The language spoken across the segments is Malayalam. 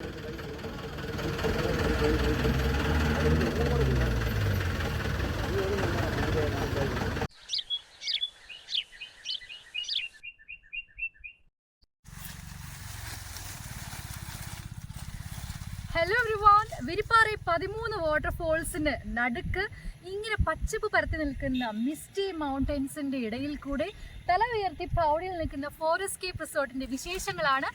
ഹലോ വാട്ടർഫോൾസിന് നടുക്ക് ഇങ്ങനെ പച്ചപ്പ് പരത്തി നിൽക്കുന്ന മിസ്റ്റി മൗണ്ടൻസിന്റെ ഇടയിൽ കൂടെ തല ഉയർത്തി പ്രൗഢിയിൽ നിൽക്കുന്ന ഫോറസ്റ്റ് കേപ്പ് റിസോർട്ടിന്റെ വിശേഷങ്ങളാണ്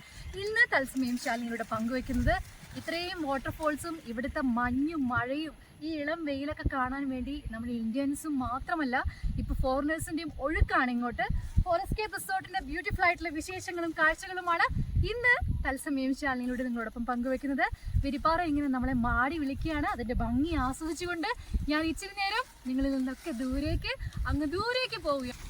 ഇന്ന് തത്സമയം ശാലിനിയുടെ പങ്കുവെക്കുന്നത് ഇത്രയും വാട്ടർഫോൾസും ഇവിടുത്തെ മഞ്ഞും മഴയും ഈ ഇളം വെയിലൊക്കെ കാണാൻ വേണ്ടി നമ്മൾ ഇന്ത്യൻസും മാത്രമല്ല ഇപ്പോൾ ഫോറിനേഴ്സിന്റെയും ഒഴുക്കാണ് ഇങ്ങോട്ട്. ഫോറസ്റ്റ് കേപ്പ് റിസോർട്ടിന്റെ ബ്യൂട്ടിഫുൾ ആയിട്ടുള്ള വിശേഷങ്ങളും കാഴ്ചകളുമാണ് ഇന്ന് തത്സമയം ശാലിനിയിലൂടെ നിങ്ങളോടൊപ്പം പങ്കുവെക്കുന്നത് വിരിപ്പാറ ഇങ്ങനെ നമ്മളെ മാടി വിളിക്കുകയാണ്. അതിന്റെ ഭംഗി ആസ്വദിച്ചുകൊണ്ട് ഞാൻ ഇച്ചിരി നേരം നിങ്ങളിൽ നിന്നൊക്കെ ദൂരേക്ക് അങ്ങ് ദൂരേക്ക് പോവുകയാണ്.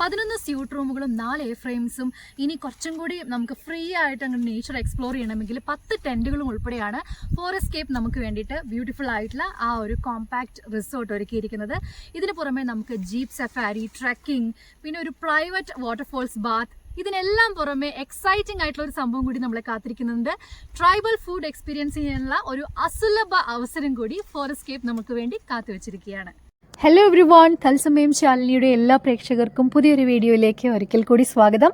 പതിനൊന്ന് സ്യൂട്ട് റൂമുകളും നാല് എ ഫ്രെയിംസും. ഇനി കുറച്ചും കൂടി നമുക്ക് ഫ്രീ ആയിട്ട് അങ്ങ് നേച്ചർ എക്സ്പ്ലോർ ചെയ്യണമെങ്കിൽ പത്ത് ടെന്റുകളും ഉൾപ്പെടെയാണ് ഫോറസ്കേപ്പ് നമുക്ക് വേണ്ടിയിട്ട് ബ്യൂട്ടിഫുൾ ആയിട്ടുള്ള ആ ഒരു കോമ്പാക്ട് റിസോർട്ട് ഒരുക്കിയിരിക്കുന്നത്. ഇതിന് പുറമെ നമുക്ക് ജീപ്പ് സഫാരി ട്രക്കിംഗ് പിന്നെ ഒരു പ്രൈവറ്റ് വാട്ടർഫോൾസ് ബാത്ത് ഇതിനെല്ലാം പുറമെ എക്സൈറ്റിംഗ് ആയിട്ടുള്ള ഒരു സംഭവം കൂടി നമ്മളെ കാത്തിരിക്കുന്നുണ്ട്. ട്രൈബൽ ഫുഡ് എക്സ്പീരിയൻസ് ചെയ്യാനുള്ള ഒരു അസുലഭ അവസരം കൂടി ഫോറസ്കേപ്പ് നമുക്ക് വേണ്ടി കാത്തുവച്ചിരിക്കുകയാണ് ഹലോ എവ്രി വൺ തത്സമയം ശാലിനിയുടെ എല്ലാ പ്രേക്ഷകർക്കും പുതിയൊരു വീഡിയോയിലേക്ക് ഒരിക്കൽ കൂടി സ്വാഗതം.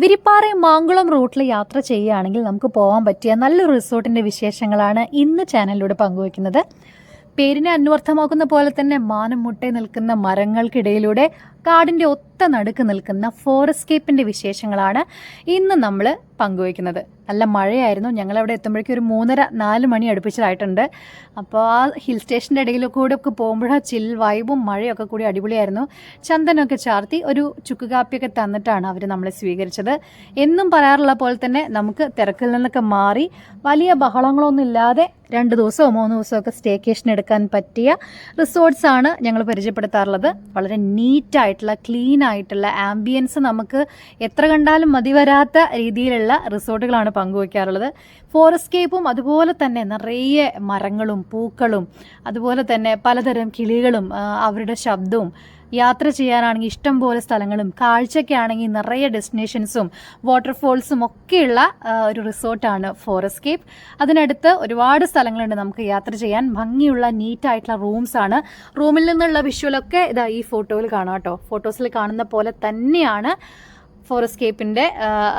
വിരിപ്പാറ മാങ്കുളം റൂട്ടിൽ യാത്ര ചെയ്യുകയാണെങ്കിൽ നമുക്ക് പോകാൻ പറ്റിയ നല്ലൊരു റിസോർട്ടിന്റെ വിശേഷങ്ങളാണ് ഇന്ന് ചാനലിലൂടെ പങ്കുവയ്ക്കുന്നത്. പേരിനെ അന്വർത്ഥമാക്കുന്ന പോലെ തന്നെ മാനം മുട്ടേ നിൽക്കുന്ന മരങ്ങൾക്കിടയിലൂടെ കാടിന്റെ ഒത്ത നടുക്ക് നിൽക്കുന്ന ഫോറസ്കേപ്പിന്റെ വിശേഷങ്ങളാണ് ഇന്ന് നമ്മൾ പങ്കുവയ്ക്കുന്നത്. നല്ല മഴയായിരുന്നു. ഞങ്ങളവിടെ എത്തുമ്പോഴേക്കും ഒരു മൂന്നര നാല് മണി അടുപ്പിച്ചതായിട്ടുണ്ട് അപ്പോൾ ആ ഹിൽ സ്റ്റേഷന്റെ ഇടയിൽ കൂടെ ഒക്കെ പോകുമ്പോൾ ആ ചിൽ വൈബും മഴയൊക്കെ കൂടി അടിപൊളിയായിരുന്നു. ചന്ദനമൊക്കെ ചാർത്തി ഒരു ചുക്ക് കാപ്പിയൊക്കെ തന്നിട്ടാണ് അവർ നമ്മളെ സ്വീകരിച്ചത്. എന്നും പറയാറുള്ള പോലെ തന്നെ നമുക്ക് തിരക്കിൽ നിന്നൊക്കെ മാറി വലിയ ബഹളങ്ങളൊന്നും ഇല്ലാതെ രണ്ട് ദിവസമോ മൂന്ന് ദിവസമോ ഒക്കെ സ്റ്റേക്കേഷൻ എടുക്കാൻ പറ്റിയ റിസോർട്ട്സാണ് ഞങ്ങൾ പരിചയപ്പെടുത്താറുള്ളത്. വളരെ നീറ്റായിട്ടുള്ള ക്ലീൻ ആയിട്ടുള്ള ആംബിയൻസ് നമുക്ക് എത്ര കണ്ടാലും മതി വരാത്ത രീതിയിലുള്ള റിസോർട്ടുകളാണ് പങ്കുവയ്ക്കാറുള്ളത്. ഫോറസ്കേപ്പും അതുപോലെ തന്നെ നിറയെ മരങ്ങളും പൂക്കളും അതുപോലെ തന്നെ പലതരം കിളികളും അവരുടെ ശബ്ദവും യാത്ര ചെയ്യാനാണെങ്കിൽ ഇഷ്ടം പോലെ സ്ഥലങ്ങളും കാഴ്ചയ്ക്കാണെങ്കിൽ നിറയെ ഡെസ്റ്റിനേഷൻസും വാട്ടർഫോൾസും ഒക്കെയുള്ള ഒരു റിസോർട്ടാണ് ഫോറസ്റ്റ് കേപ്പ് അതിനടുത്ത് ഒരുപാട് സ്ഥലങ്ങളുണ്ട് നമുക്ക് യാത്ര ചെയ്യാൻ. ഭംഗിയുള്ള നീറ്റായിട്ടുള്ള റൂംസ് ആണ്. റൂമിൽ നിന്നുള്ള വിഷ്വലൊക്കെ ഇതാ ഈ ഫോട്ടോയിൽ കാണാം കേട്ടോ. ഫോട്ടോസിൽ കാണുന്ന പോലെ തന്നെയാണ്. ഫോറസ്കേപ്പിന്റെ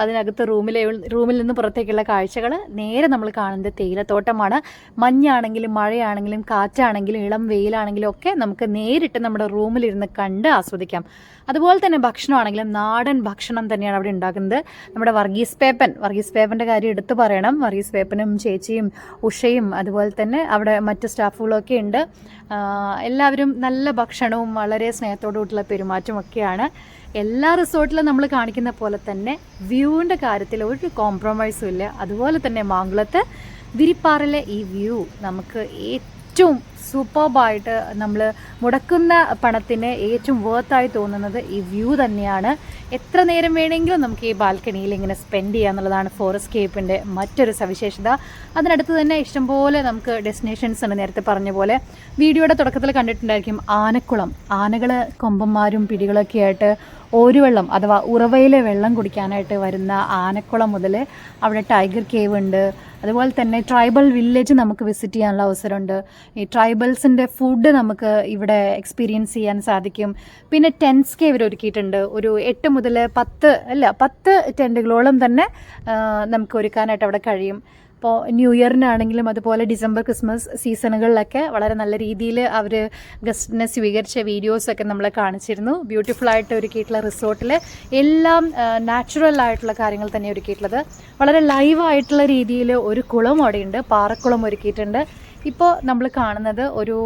അതിനകത്ത് റൂമിലെ റൂമിൽ നിന്ന് പുറത്തേക്കുള്ള കാഴ്ചകൾ നേരെ നമ്മൾ കാണുന്നത് തേയിലത്തോട്ടമാണ്. മഞ്ഞാണെങ്കിലും മഴയാണെങ്കിലും കാറ്റാണെങ്കിലും ഇളം വെയിലാണെങ്കിലും ഒക്കെ നമുക്ക് നേരിട്ട് നമ്മുടെ റൂമിലിരുന്ന് കണ്ട് ആസ്വദിക്കാം. അതുപോലെ തന്നെ ഭക്ഷണമാണെങ്കിലും നാടൻ ഭക്ഷണം തന്നെയാണ് അവിടെ ഉണ്ടാക്കുന്നത്. നമ്മുടെ വർഗീസ് പേപ്പൻ വർഗീസ് പേപ്പന്റെ കാര്യം എടുത്തു പറയണം. വർഗീസ് പേപ്പനും ചേച്ചിയും ഉഷയും അതുപോലെ തന്നെ അവിടെ മറ്റ് സ്റ്റാഫുകളൊക്കെ ഉണ്ട്. എല്ലാവരും നല്ല ഭക്ഷണവും വളരെ സ്നേഹത്തോടു കൂട്ടുള്ള പെരുമാറ്റവും ഒക്കെയാണ് എല്ലാ റിസോർട്ടിലും നമ്മൾ കാണിക്കുന്ന പോലെ തന്നെ വ്യൂവിന്റെ കാര്യത്തിൽ ഒരു കോംപ്രമൈസും ഇല്ല. അതുപോലെ തന്നെ മാങ്കുളത്ത് വിരിപ്പാറിലെ ഈ വ്യൂ നമുക്ക് ഏറ്റവും സൂപ്പർബായിട്ട് നമ്മൾ മുടക്കുന്ന പണത്തിന് ഏറ്റവും വേർത്തായി തോന്നുന്നത് ഈ വ്യൂ തന്നെയാണ്. എത്ര നേരം വേണമെങ്കിലും നമുക്ക് ഈ ബാൽക്കണിയിൽ ഇങ്ങനെ സ്പെൻഡ് ചെയ്യുക എന്നുള്ളതാണ് കേപ്പിന്റെ മറ്റൊരു സവിശേഷത. അതിനടുത്ത് തന്നെ ഇഷ്ടംപോലെ നമുക്ക് ഡെസ്റ്റിനേഷൻസ് ഉണ്ട്. നേരത്തെ പറഞ്ഞ പോലെ വീഡിയോയുടെ തുടക്കത്തിൽ കണ്ടിട്ടുണ്ടായിരിക്കും ആനക്കുളം. ആനകൾ കൊമ്പന്മാരും പിടികളൊക്കെ ആയിട്ട് ഓരുവെള്ളം അഥവാ ഉറവയിലെ വെള്ളം കുടിക്കാനായിട്ട് വരുന്ന ആനക്കുളം മുതൽ അവിടെ ടൈഗർ കേവ് ഉണ്ട്. അതുപോലെ തന്നെ ട്രൈബൽ വില്ലേജ് നമുക്ക് വിസിറ്റ് ചെയ്യാനുള്ള അവസരമുണ്ട്. ഈ ട്രൈബൽസിന്റെ ഫുഡ് നമുക്ക് ഇവിടെ എക്സ്പീരിയൻസ് ചെയ്യാൻ സാധിക്കും. പിന്നെ ടെൻസ് കെ ഇവർ ഒരുക്കിയിട്ടുണ്ട്. ഒരു എട്ട് മുതൽ പത്ത് അല്ല പത്ത് ടെന്റുകളോളം തന്നെ നമുക്ക് ഒരുക്കാനായിട്ട് അവിടെ കഴിയും. ഇപ്പോൾ ന്യൂ ഇയറിനാണെങ്കിലും അതുപോലെ ഡിസംബർ ക്രിസ്മസ് സീസണുകളിലൊക്കെ വളരെ നല്ല രീതിയിൽ അവർ ഗസ്റ്റിനെ സ്വീകരിച്ച വീഡിയോസൊക്കെ നമ്മളെ കാണിച്ചിരുന്നു. ബ്യൂട്ടിഫുൾ ആയിട്ട് ഒരുക്കിയിട്ടുള്ള റിസോർട്ടിൽ എല്ലാം നാച്ചുറൽ ആയിട്ടുള്ള കാര്യങ്ങൾ തന്നെ ഒരുക്കിയിട്ടുള്ളത്. വളരെ ലൈവായിട്ടുള്ള രീതിയിൽ ഒരു കുളം അവിടെയുണ്ട് പാറക്കുളം ഒരുക്കിയിട്ടുണ്ട്. ഇപ്പോൾ നമ്മൾ കാണുന്നത് ഒരു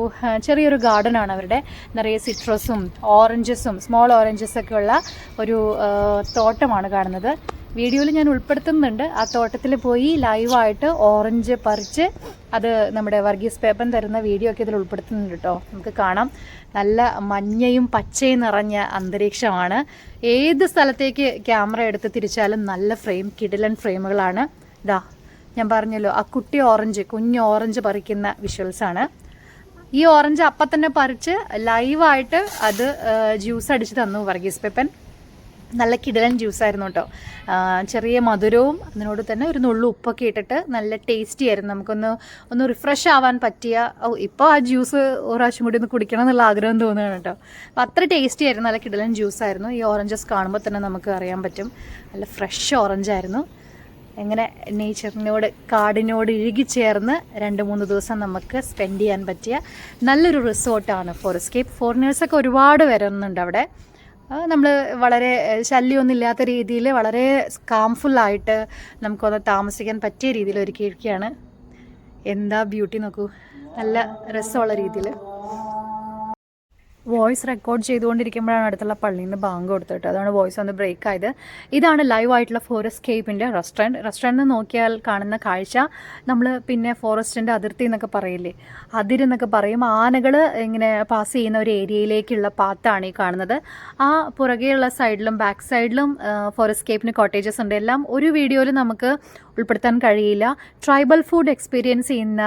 ചെറിയൊരു ഗാർഡൻ ആണ് അവരുടെ. നിറയെ സിട്രസും ഓറഞ്ചസും സ്മോൾ ഓറഞ്ചസ് ഒക്കെ ഉള്ള ഒരു തോട്ടമാണ് കാണുന്നത്. വീഡിയോയിൽ ഞാൻ ഉൾപ്പെടുത്തുന്നുണ്ട്. ആ തോട്ടത്തിൽ പോയി ലൈവായിട്ട് ഓറഞ്ച് പറിച്ച് അത് നമ്മുടെ വർഗീസ് പേപ്പൻ തരുന്ന വീഡിയോ ഒക്കെ ഇതിൽ ഉൾപ്പെടുത്തുന്നുണ്ട് കേട്ടോ. നമുക്ക് കാണാം. നല്ല മഞ്ഞയും പച്ചയും നിറഞ്ഞ അന്തരീക്ഷമാണ്. ഏത് സ്ഥലത്തേക്ക് ക്യാമറ എടുത്ത് തിരിച്ചാലും നല്ല ഫ്രെയിം കിടിലൻ ഫ്രെയിമുകളാണ് ഇതാ ഞാൻ പറഞ്ഞല്ലോ ആ കുട്ടി ഓറഞ്ച് കുഞ്ഞ് ഓറഞ്ച് പറിക്കുന്ന വിഷ്വൽസാണ് ഈ ഓറഞ്ച് അപ്പം തന്നെ പറിച്ച് ലൈവായിട്ട് അത് ജ്യൂസ് അടിച്ച് തന്നു വർഗീസ് പെപ്പൻ. നല്ല കിടലൻ ജ്യൂസായിരുന്നു കേട്ടോ. ചെറിയ മധുരവും അതിനോട് തന്നെ ഒരു നുള്ളു ഉപ്പൊക്കെ ഇട്ടിട്ട് നല്ല ടേസ്റ്റി ആയിരുന്നു. നമുക്കൊന്ന് ഒന്ന് റിഫ്രഷ് ആവാൻ പറ്റിയ ഇപ്പോൾ ആ ജ്യൂസ് ഒരു പ്രാവശ്യം കൂടി ഒന്ന് കുടിക്കണം എന്നുള്ള ആഗ്രഹം തോന്നുകയാണ് കേട്ടോ. അപ്പോൾ അത്ര ടേസ്റ്റി ആയിരുന്നു. നല്ല കിടലൻ ജ്യൂസായിരുന്നു. ഈ ഓറഞ്ചസ് കാണുമ്പോൾ തന്നെ നമുക്ക് അറിയാൻ പറ്റും. നല്ല ഫ്രഷ് ഓറഞ്ച് ആയിരുന്നു. എങ്ങനെ നേച്ചറിനോട് കാടിനോട് ഇഴുകിച്ചേർന്ന് രണ്ട് മൂന്ന് ദിവസം നമുക്ക് സ്പെൻഡ് ചെയ്യാൻ പറ്റിയ നല്ലൊരു റിസോർട്ടാണ് ഫോർ എസ്കേപ്പ് ഫോറിനേഴ്സൊക്കെ ഒരുപാട് വരുന്നുണ്ട് അവിടെ. നമ്മൾ വളരെ ശല്യമൊന്നുമില്ലാത്ത രീതിയിൽ വളരെ കാംഫുള്ളായിട്ട് നമുക്കൊന്ന് താമസിക്കാൻ പറ്റിയ രീതിയിൽ ഒരുക്കിയിരിക്കുകയാണ് എന്താ ബ്യൂട്ടി നോക്കൂ. നല്ല രസമുള്ള രീതിയിൽ വോയിസ് റെക്കോർഡ് ചെയ്തുകൊണ്ടിരിക്കുമ്പോഴാണ് അടുത്തുള്ള പള്ളിയിൽ നിന്ന് ബാങ്ക് കൊടുത്തിട്ട് അതാണ് വോയിസ് ഒന്ന് ബ്രേക്ക് ആയത്. ഇതാണ് ലൈവ് ആയിട്ടുള്ള ഫോറസ്റ്റ് കേപ്പിന്റെ റെസ്റ്റോറന്റ് റെസ്റ്റോറന്റ് നോക്കിയാൽ കാണുന്ന കാഴ്ച നമ്മൾ പിന്നെ ഫോറസ്റ്റിന്റെ അതിർത്തി എന്നൊക്കെ പറയില്ലേ? അതിരെന്നൊക്കെ പറയും. ആനകൾ ഇങ്ങനെ പാസ് ചെയ്യുന്ന ഒരു ഏരിയയിലേക്കുള്ള പാത്താണ് ഈ കാണുന്നത്. ആ പുറകെയുള്ള സൈഡിലും ബാക്ക് സൈഡിലും ഫോറസ്റ്റ് കേപ്പിന് കോട്ടേജസ് ഉണ്ട്. എല്ലാം ഒരു വീഡിയോയിൽ നമുക്ക് ഉൾപ്പെടുത്താൻ കഴിയില്ല. ട്രൈബൽ ഫുഡ് എക്സ്പീരിയൻസ് ചെയ്യുന്ന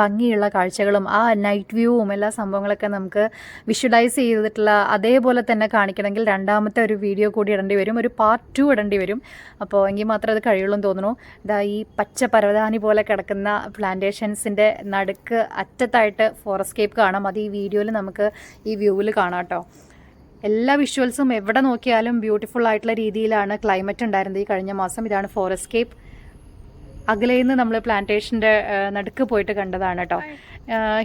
ഭംഗിയുള്ള കാഴ്ചകളും ആ നൈറ്റ് വ്യൂവും എല്ലാ സംഭവങ്ങളൊക്കെ നമുക്ക് വിഷ്വലൈസ് ചെയ്തിട്ടുള്ള അതേപോലെ തന്നെ കാണിക്കണമെങ്കിൽ രണ്ടാമത്തെ ഒരു വീഡിയോ കൂടി ഇടേണ്ടി വരും. ഒരു പാർട്ട് ടു ഇടേണ്ടി വരും. അപ്പോൾ എങ്കിൽ മാത്രമേ അത് കഴിയുള്ളൂ എന്ന് തോന്നുന്നു. ഇതാ ഈ പച്ച പരവതാനി പോലെ കിടക്കുന്ന പ്ലാന്റേഷൻസിന്റെ നടുക്ക് അറ്റത്തായിട്ട് ഫോറസ്കേപ്പ് കാണാം. അത് ഈ വീഡിയോയിൽ നമുക്ക് ഈ വ്യൂവിൽ കാണാം കേട്ടോ. എല്ലാ വിഷ്വൽസും എവിടെ നോക്കിയാലും ബ്യൂട്ടിഫുൾ ആയിട്ടുള്ള രീതിയിലാണ് ക്ലൈമറ്റ് ഉണ്ടായിരുന്നത് ഈ കഴിഞ്ഞ മാസം. ഇതാണ് ഫോറസ്കേപ്പ് അകലേന്ന് നമ്മൾ പ്ലാന്റേഷന്റെ നടുക്ക് പോയിട്ട് കണ്ടതാണ് കേട്ടോ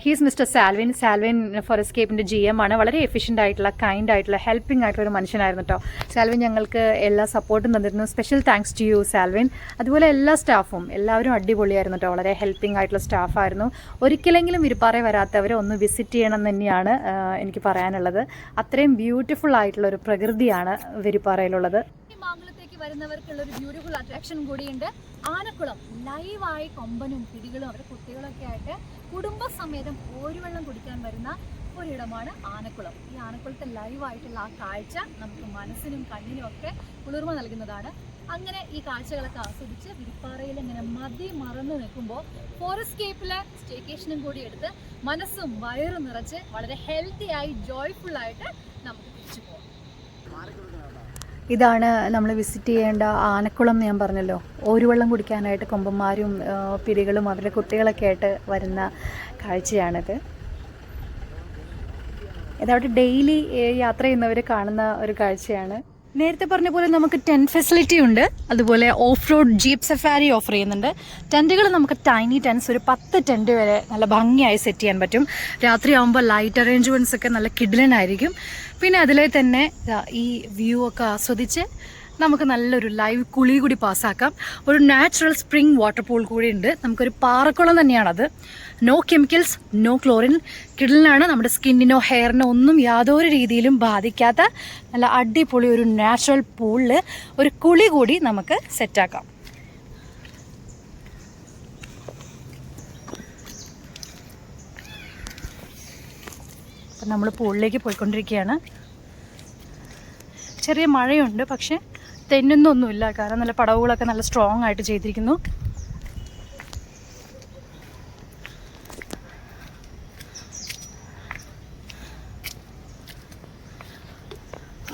ഹീസ് മിസ്റ്റർ സാൽവിൻ സാൽവിൻ ഫോറസ്കേപ്പിന്റെ ജി എം ആണ്. വളരെ എഫിഷ്യന്റ് ആയിട്ടുള്ള കൈൻഡ് ആയിട്ടുള്ള ഹെൽപ്പിംഗ് ആയിട്ടുള്ള ഒരു മനുഷ്യനായിരുന്നു കേട്ടോ സാൽവിൻ ഞങ്ങൾക്ക് എല്ലാ സപ്പോർട്ടും തന്നിരുന്നു. Special thanks to you Salvin അതുപോലെ എല്ലാ സ്റ്റാഫും എല്ലാവരും അടിപൊളിയായിരുന്നു കേട്ടോ വളരെ ഹെൽപ്പിംഗ് ആയിട്ടുള്ള സ്റ്റാഫായിരുന്നു ഒരിക്കലെങ്കിലും വിരുപ്പാറ വരാത്തവരെ ഒന്ന് വിസിറ്റ് ചെയ്യണം എന്ന് തന്നെയാണ് എനിക്ക് പറയാനുള്ളത്. അത്രയും ബ്യൂട്ടിഫുൾ ആയിട്ടുള്ള ഒരു പ്രകൃതിയാണ് വിരുപ്പാറയിലുള്ളത്. വരുന്നവർക്കുള്ള ഒരു ബ്യൂട്ടിഫുൾ അട്രാക്ഷൻ കൂടിയുണ്ട്. ആനക്കുളം ലൈവായി കൊമ്പനും പിടികളും അവരുടെ കുട്ടികളൊക്കെ ആയിട്ട് കുടുംബസമേതം ഓരുവെള്ളം കുടിക്കാൻ വരുന്ന ഒരിടമാണ് ആനക്കുളം. ഈ ആനക്കുളത്തെ ലൈവായിട്ടുള്ള ആ കാഴ്ച നമുക്ക് മനസ്സിനും കണ്ണിനും ഒക്കെ കുളിർമ നൽകുന്നതാണ്. അങ്ങനെ ഈ കാഴ്ചകളൊക്കെ ആസ്വദിച്ച് വിരിപ്പാറയിൽ ഇങ്ങനെ മതി മറന്നു നിൽക്കുമ്പോൾ ഫോറസ്റ്റ് ഫോറസ്കേപ്പിലെ സ്റ്റേക്കേഷനും കൂടി എടുത്ത് മനസ്സും വയറും നിറച്ച് വളരെ ഹെൽത്തി ആയി ജോയ്ഫുൾ ആയിട്ട് നമുക്ക് തിരിച്ചു പോകാം ഇതാണ് നമ്മൾ വിസിറ്റ് ചെയ്യേണ്ട ആനക്കുളം എന്ന് ഞാൻ പറഞ്ഞല്ലോ. ഓരുവെള്ളം കുടിക്കാനായിട്ട് കൊമ്പന്മാരും പിരികളും അവരുടെ കുട്ടികളൊക്കെ ആയിട്ട് വരുന്ന കാഴ്ചയാണിത്. ഇതവിടെ ഡെയിലി യാത്ര ചെയ്യുന്നവർ കാണുന്ന ഒരു കാഴ്ചയാണ്. നേരത്തെ പറഞ്ഞ പോലെ നമുക്ക് ടെന്റ് ഫെസിലിറ്റി ഉണ്ട്. അതുപോലെ off road jeep safari offer ചെയ്യുന്നുണ്ട് ടെന്റുകൾ നമുക്ക് ടൈനി ടെൻസ് ഒരു പത്ത് ടെന്റ് വരെ നല്ല ഭംഗിയായി സെറ്റ് ചെയ്യാൻ പറ്റും. രാത്രി ആകുമ്പോൾ ലൈറ്റ് അറേഞ്ച്മെന്റ്സ് ഒക്കെ നല്ല കിഡിലനായിരിക്കും പിന്നെ അതിലെ തന്നെ ഈ വ്യൂ ഒക്കെ ആസ്വദിച്ച് നമുക്ക് നല്ലൊരു ലൈവ് കുളി കൂടി പാസ്സാക്കാം ഒരു നാച്ചുറൽ സ്പ്രിംഗ് വാട്ടർ പൂൾ കൂടി ഉണ്ട്. നമുക്കൊരു പാറക്കുളം തന്നെയാണത്. നോ കെമിക്കൽസ് നോ ക്ലോറിൻ കിടലിനാണ് നമ്മുടെ സ്കിന്നിനോ ഹെയറിനോ ഒന്നും യാതൊരു രീതിയിലും ബാധിക്കാത്ത നല്ല അടിപൊളി ഒരു നാച്ചുറൽ പൂളിൽ ഒരു കുളി കൂടി നമുക്ക് സെറ്റാക്കാം നമ്മൾ പൂളിലേക്ക് പോയിക്കൊണ്ടിരിക്കുകയാണ്. ചെറിയ മഴയുണ്ട് പക്ഷെ തെന്നുന്നൊന്നുമില്ല കാരണം നല്ല പടവുകളൊക്കെ നല്ല സ്ട്രോങ് ആയിട്ട് ചെയ്തിരിക്കുന്നു.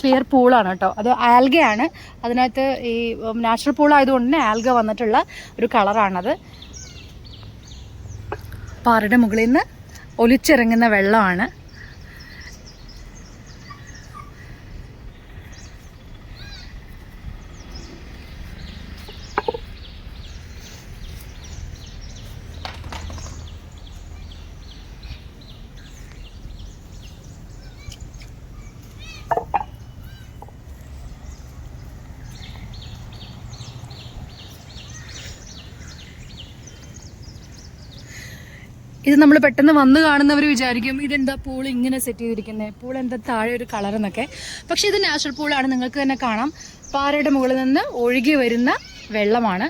ക്ലിയർ പൂളാണ് കേട്ടോ. അത് ആൽഗയാണ്. അതിനകത്ത് ഈ നാച്ചുറൽ പൂൾ ആയതുകൊണ്ട് തന്നെ ആൽഗ വന്നിട്ടുള്ള ഒരു കളറാണത് പാറയുടെ മുകളിൽ നിന്ന് ഒലിച്ചിറങ്ങുന്ന വെള്ളമാണ്. ഇത് നമ്മൾ പെട്ടെന്ന് വന്ന് കാണുന്നവർ വിചാരിക്കും ഇതെന്താ പൂൾ ഇങ്ങനെ സെറ്റ് ചെയ്തിരിക്കുന്നത് പൂൾ എന്താ താഴെ ഒരു കളർ എന്നൊക്കെ. പക്ഷെ ഇത് നാച്ചുറൽ പൂളാണ് നിങ്ങൾക്ക് തന്നെ കാണാം. പാറയുടെ മുകളിൽ നിന്ന് ഒഴുകി വരുന്ന വെള്ളമാണ്.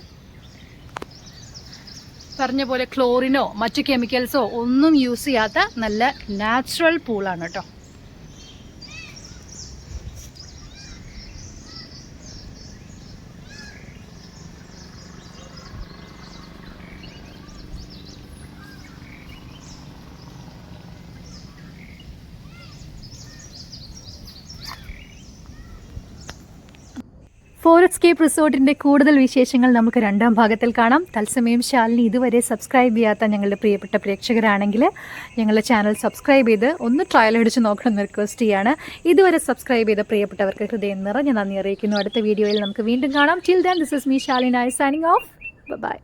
പറഞ്ഞ പോലെ ക്ലോറിനോ മറ്റു കെമിക്കൽസോ ഒന്നും യൂസ് ചെയ്യാത്ത നല്ല നാച്ചുറൽ പൂളാണ് കേട്ടോ. ഫോറസ്കേപ്പ് റിസോർട്ടിന്റെ കൂടുതൽ വിശേഷങ്ങൾ നമുക്ക് രണ്ടാം ഭാഗത്തിൽ കാണാം. തത്സമയം ശാലിനി ഇതുവരെ സബ്സ്ക്രൈബ് ചെയ്യാത്ത ഞങ്ങളുടെ പ്രിയപ്പെട്ട പ്രേക്ഷകരാണെങ്കിൽ ഞങ്ങളുടെ ചാനൽ സബ്സ്ക്രൈബ് ചെയ്ത് ഒന്ന് ട്രയൽ അടിച്ച് നോക്കണമെന്ന് റിക്വസ്റ്റ് ചെയ്യാണ്. ഇതുവരെ സബ്സ്ക്രൈബ് ചെയ്ത പ്രിയപ്പെട്ടവർക്ക് ഹൃദയം നിറഞ്ഞ നന്ദി അറിയിക്കുന്നു. അടുത്ത വീഡിയോയിൽ നമുക്ക് വീണ്ടും കാണാം. Till then this is me Shalina. Signing off bye